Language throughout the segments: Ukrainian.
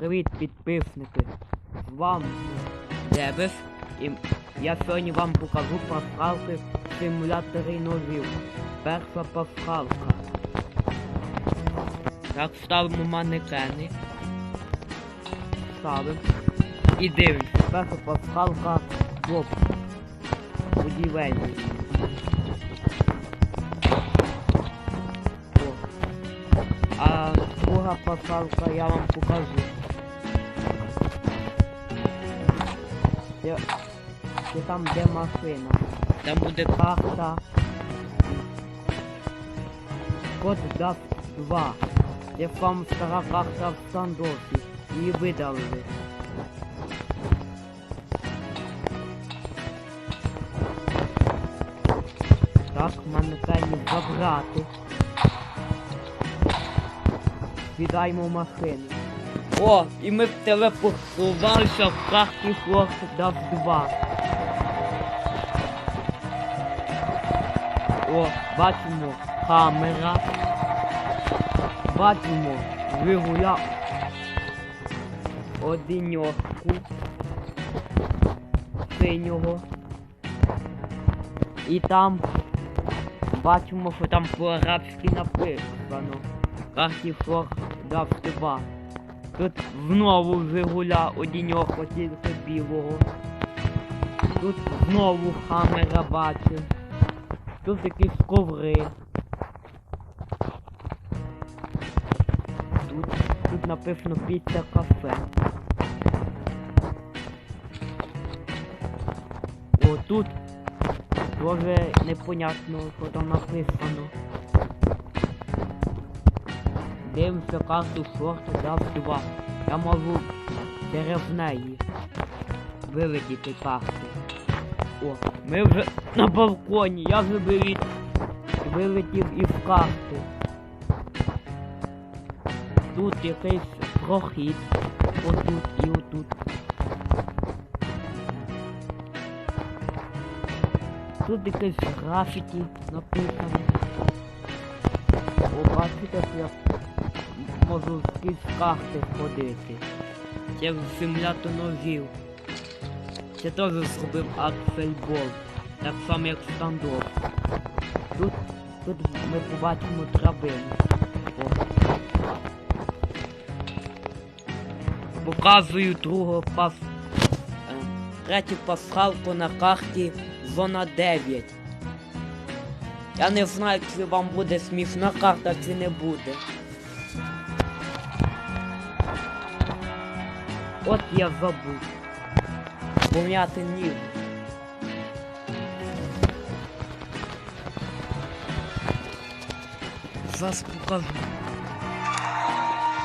Привіт, підписники! З вами Дебес. І я сьогодні вам покажу пасхалки в симуляторі ножів. Перша пасхалка. Так, ставимо манекени. Ставимо. І дивимося. Перша пасхалка Боб. Будівельний. А друга пасхалка я вам покажу. Це, це там де машина. Там буде карта. Код даст 2. Це вам стара карта в стандофі. Її видалили. Так, манекені забрати. Віддаємо машину. О, і ми телепортувалися в карті Форт Дав 2. О, бачимо камера. Бачимо Жигуля одиньоху синього. І там бачимо, що там по-арабськи написано. Карті Форт Дав 2. Тут знову Жигуля одіньоху тільки білого. Тут знову хамера бачив. Тут якісь коври. Тут, тут написано піца кафе. О, тут дуже непонятно, що там написано. Дивимося карту шорту дав 2. Я можу через неї вилетіти карту. О, ми вже на балконі, я вже виліт... вилетів із карти. Тут якийсь прохід. Отут і отут. Тут якесь графіті написано. О, бачите, що я можу з карти ходити. Це в симулятор ножів. Це теж зробив Аксельбол. Так само як стандоф. Тут, тут ми побачимо драбину. Показую другу пас... е, третю пасхалку на карті зона 9. Я не знаю, чи вам буде смішна карта, чи не буде. От я забув. Пом'яти ніг. Зараз покажу.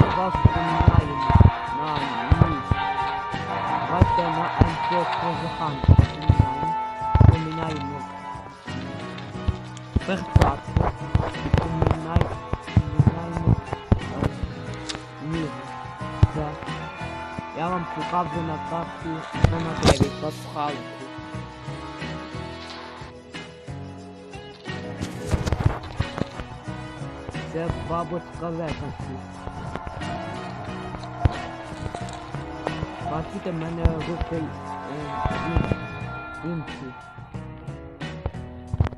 Зараз поміняємо на ніг. Давайте на МТ Козахан поміняємо. Поміняємо перчатку. Показую на карті на 9 пасхалку. Це бабочка летаці. Бачите, в мене руки е, ін- інші.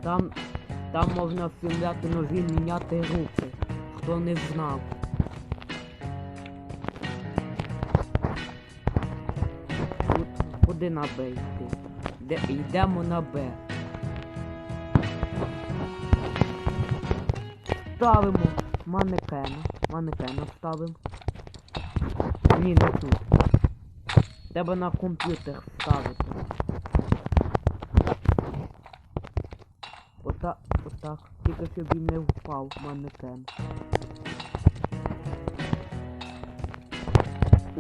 Там, там можна в симуляторі ножі міняти руки. Хто не знав. Куди на Б йти? Де, йдемо на Б. Ставимо манекена. Манекена ставимо. Ні, не тут. Треба на комп'ютер ставити. Отак, отак. Тільки щоб він не впав манекен.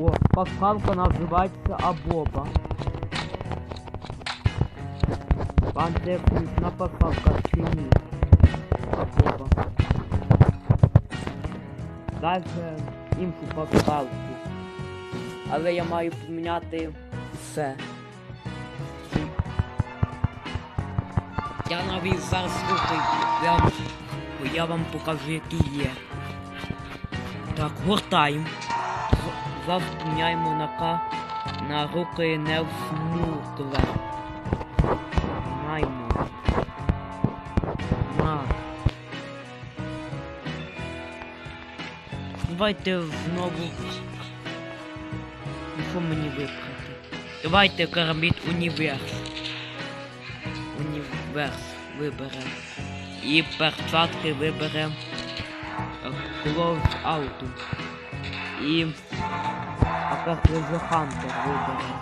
О, пасхалка називається Абоба. Вам це на пасхалка чи ні? Абоба. Дальше іншу пасхалку. Але я маю поміняти все. Я навіть зараз слухаю, я, вам- покажу, які є. Так, гортаємо. З- назад міняємо на руки не Давайте знову. Ну, Що мені вибрати? Давайте карамбіт універс. Універс виберемо. І перчатки виберемо. Close Auto. І the Hunter виберемо.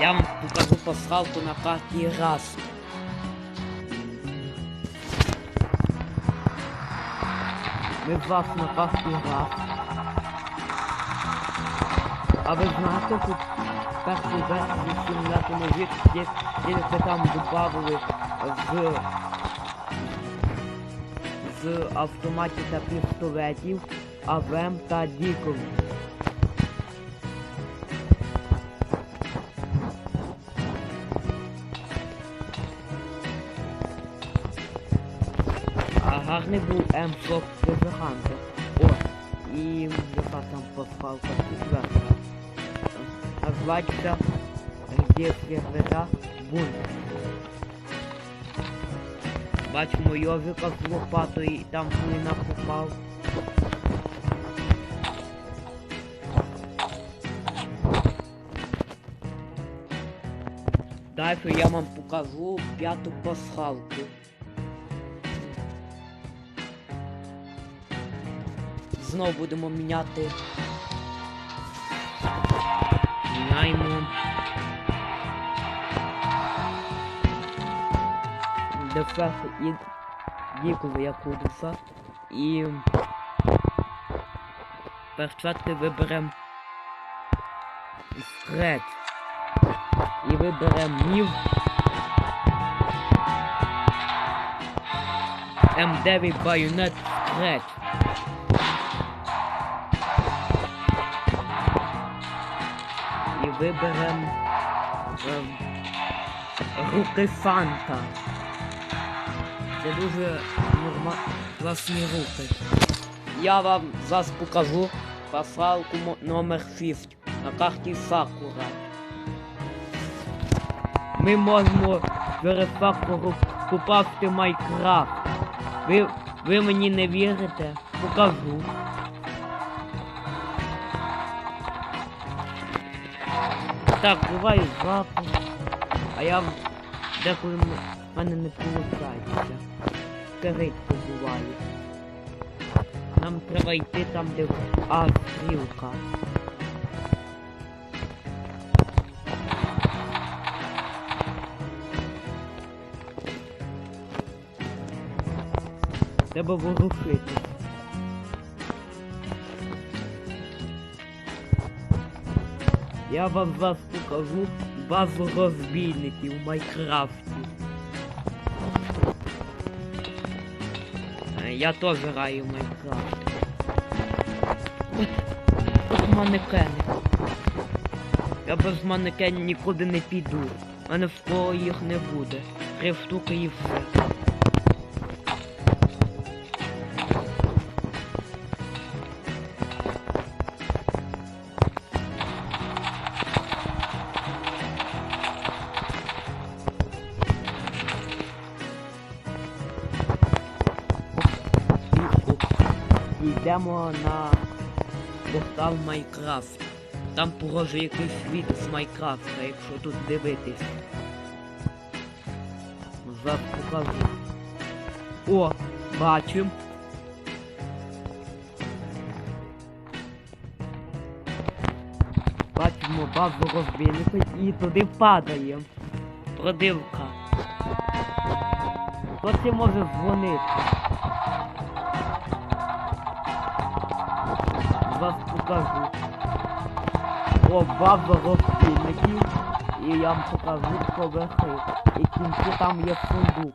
Я вам покажу пасхалку на карті раз. Ми вас на карті раз. А ви знаєте, тут перший версії симулятора вік, де тільки там добавили з з автоматів та пістолетів, АВМ та діков. Гарний був М-Флок Трезаханта. О, і яка там пасхалка четверта. Називається Где сервера бункер. Бачимо Йовика з лопатою і там хуйна попав. Далі я вам покажу п'яту пасхалку. Знову будемо міняти. Міняємо. Дефект і діколи як удуса. І перчатки виберемо скретч. І виберемо мів. М9 байонет скретч. І виберемо ем, руки Фанта. Це дуже норма... класні руки. Я вам зараз покажу пасхалку мо- номер 6 на карті Сакура. Ми можемо через Сакуру попасти в. Ви, ви мені не вірите? Покажу. Так, буваю запах. А я деколи в мене не виходить. Рідко буває. Нам треба йти там, де А, стрілка. Треба ворушитись. Я вам зараз покажу базу розбійників в Майнкрафті. Е, Я теж граю в Майнкрафт. От, от манекени. Я без манекенів нікуди не піду. У мене в кого їх не буде. Три штуки і все. Йдемо на портал Майнкрафт. Там пороже якийсь світ з Майнкрафта, якщо тут дивитись. Зараз покажу. О, бачим. Бачимо базу розбійника і туди падаємо. Продивка. Хто це може дзвонити? Вас покажу. О, база розбійників. І я вам покажу поверхи. І кінці там є сундук.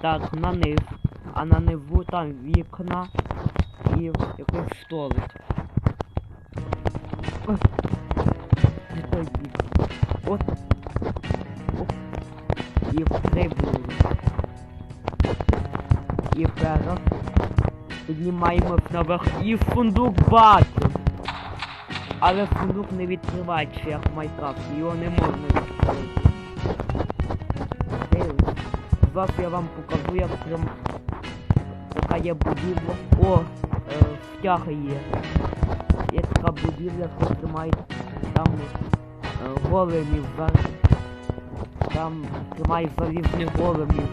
Так, на низ. А на ниву там вікна і якийсь столик. Бік. От. Оп. і стрибнули. І зараз піднімаємось наверх і сундук бачимо. Але сундук не відкривається, як в його не можна відкрити. Зараз я вам покажу, як прям така є будівля. О, е, стяг є. Є така будівля, що тримають там е, големів зараз. Там тримають залізних големів.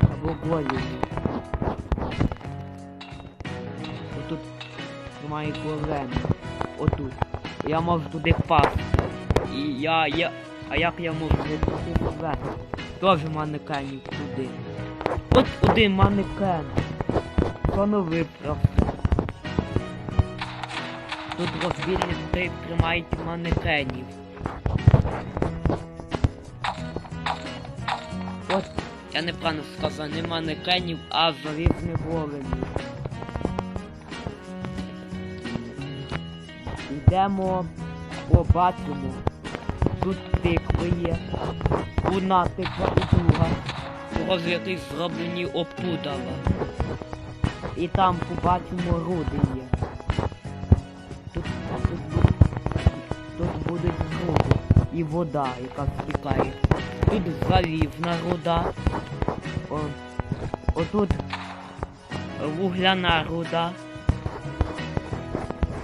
Або големів. Тримають големи. Отут. Я можу туди впасти. І я, я. А як я можу туди вверх? Тоже манекенів туди. От один манекен. Що не виправ. Тут розвідники тримають манекенів. От, я неправильно сказав, не манекенів, а залізних големів. Йдемо, побачимо. Тут тикви є. Одна тиква і друга. Того зроблені опудала. І там побачимо руди є. Тут, тут, бу- тут будуть руди. І вода, яка стікає. Тут залізна руда. О, отут вугляна руда.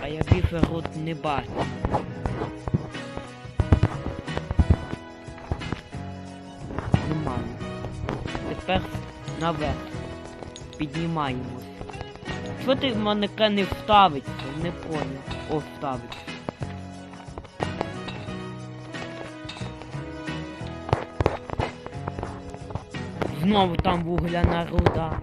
А я більше руд не бачу. Немає. Тепер наверх. Піднімаємось. Що ти в манекен вставиться? Не понял. О, вставить. Знову там вугляна руда.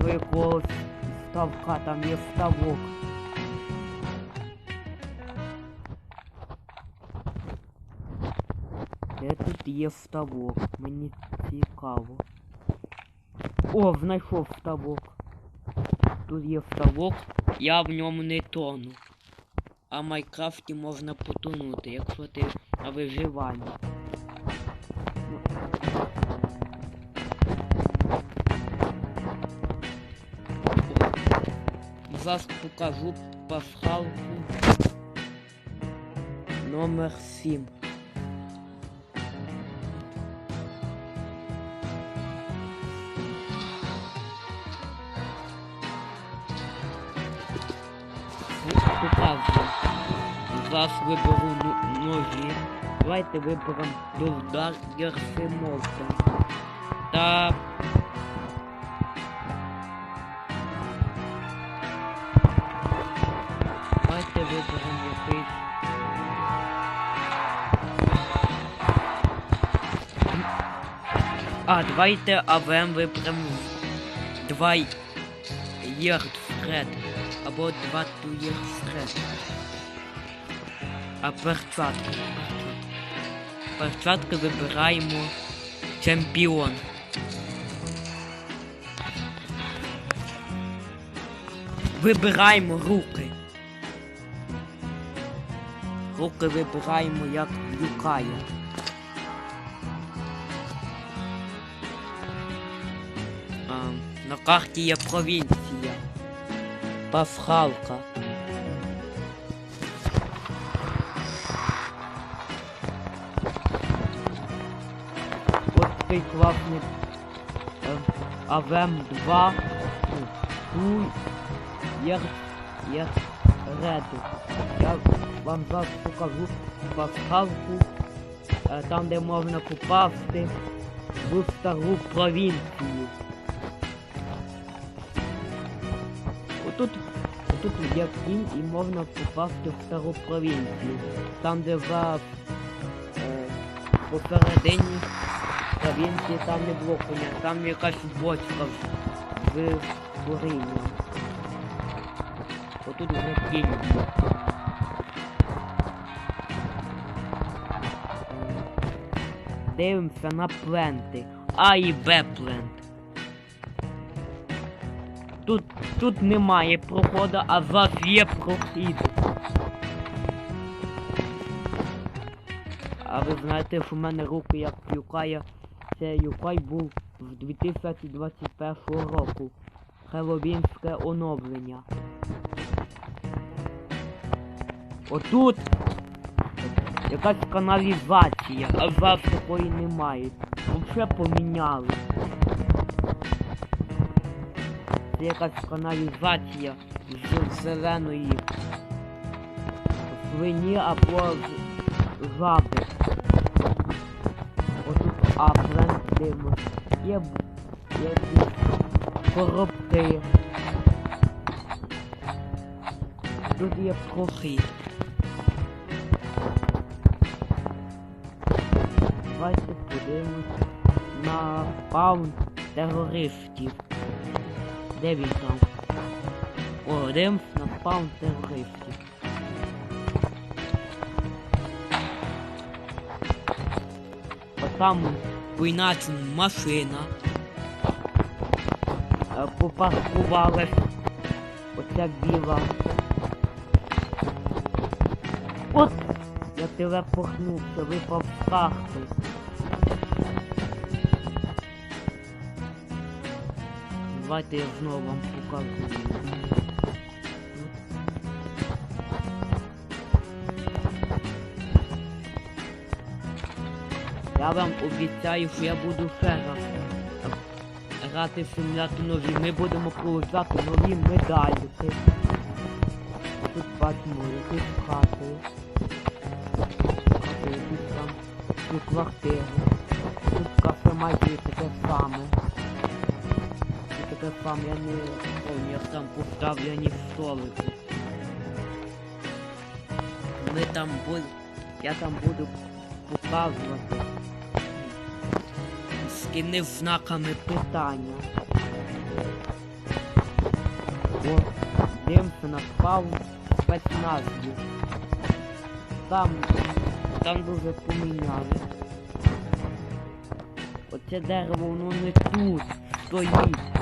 До якогось ставка, там є ставок. Де тут є ставок? Мені цікаво. О, знайшов ставок. Тут є ставок, я в ньому не тону. А в Майнкрафті можна потонути, якщо ти на виживанні. Зараз покажу пасхалку номер 7. Показую. Зараз виберу ножі. Давайте виберемо Довдар Герсимовця. Та А, давайте АВМ виберемо два Єрдфред. Або два Туєрфред. А перчатки. Перчатки вибираємо чемпіон. Вибираємо руки. Руки вибираємо як юкає. На карті є провінція. Пасхалка. От цей класний е, АВМ 2 Туй є, є реду. Я вам зараз покажу пасхалку, е, там де можна попасти в стару провінцію. Отут є кінь і можна попасти в стару провінцію. Там де за е, посередині провінції там не було коня, там якась бочка з горінням. Отут вже кінь. Дивимося на пленти. А і Б плент. Тут, немає проходу, а зараз є прохід. А ви знаєте, що в мене руки як юкая. Це юкай був з 2021 року. Хеллоуінське оновлення. Отут якась каналізація, а зараз такої немає. Вже поміняли. Це якась каналізація з зеленої свині або з жаби. Отут аплен димось. Є, б- є якісь коробки. Тут є прохід. Давайте подивимось на паун терористів. Де він там? О, дивимось на паун терористів. А там війначна машина. Е, Попаркувалась. Оця біла. От! Я телепорнувся, випав з карти. Давайте я знову вам покажу. Я вам обіцяю, що я буду ще раз грати в симулятор нові. Ми будемо получати нові медальки. Тут бачимо якісь хати. Тут квартири. Тут кафе майже таке саме. І таке саме, я не як там поставлені столики. Ми там будемо, я там буду показувати скини з знаками питання. О, дивимося на спаун спецназві. Там, там дуже поміняли. Оце дерево, воно не тут стоїть.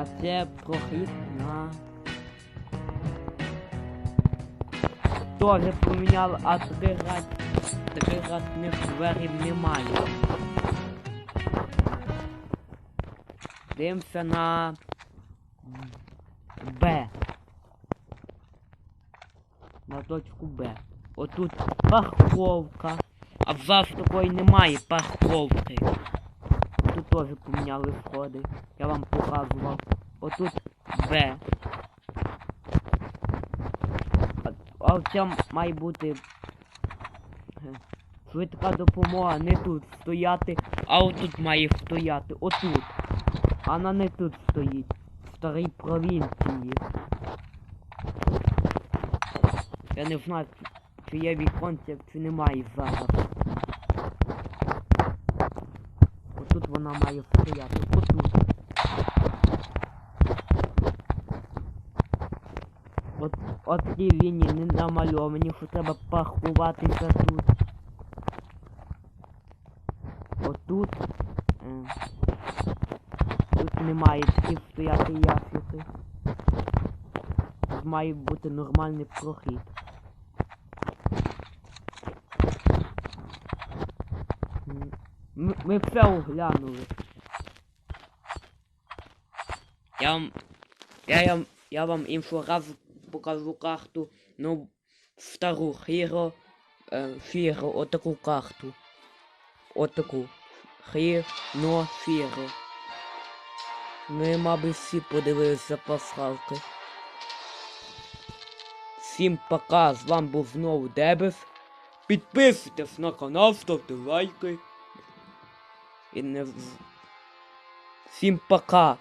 А це прохід на... Тоже поміняли, а три рад... три радних дверів немає. Дивимося на Б. На точку Б. Отут парковка. А в ЗАЗ такої немає парковки. Тут теж поміняли входи. Я вам показував. Отут Б. А, в цьому має бути швидка допомога, не тут стояти, а отут має стояти. Отут. Вона не тут стоїть. В старій провінції. Я не знаю, чи є віконце, чи немає зараз. Отут вона має стояти. Отут. Ті лінії не намальовані, що треба паркуватися тут. Отут. Тут немає таких стояти ясики. Тут має бути нормальний прохід. Ми, ми все оглянули. Я вам. Я, я, я вам іншого разу покажу карту. Ну, стару Хіро. Е, Фіро, отаку карту. Отаку. Хіно Фіро. Ми, мабуть, всі подивилися пасхалки. Всім пока, з вами був знову Дебес. Підписуйтесь на канал, ставте лайки. І не... Всім пока.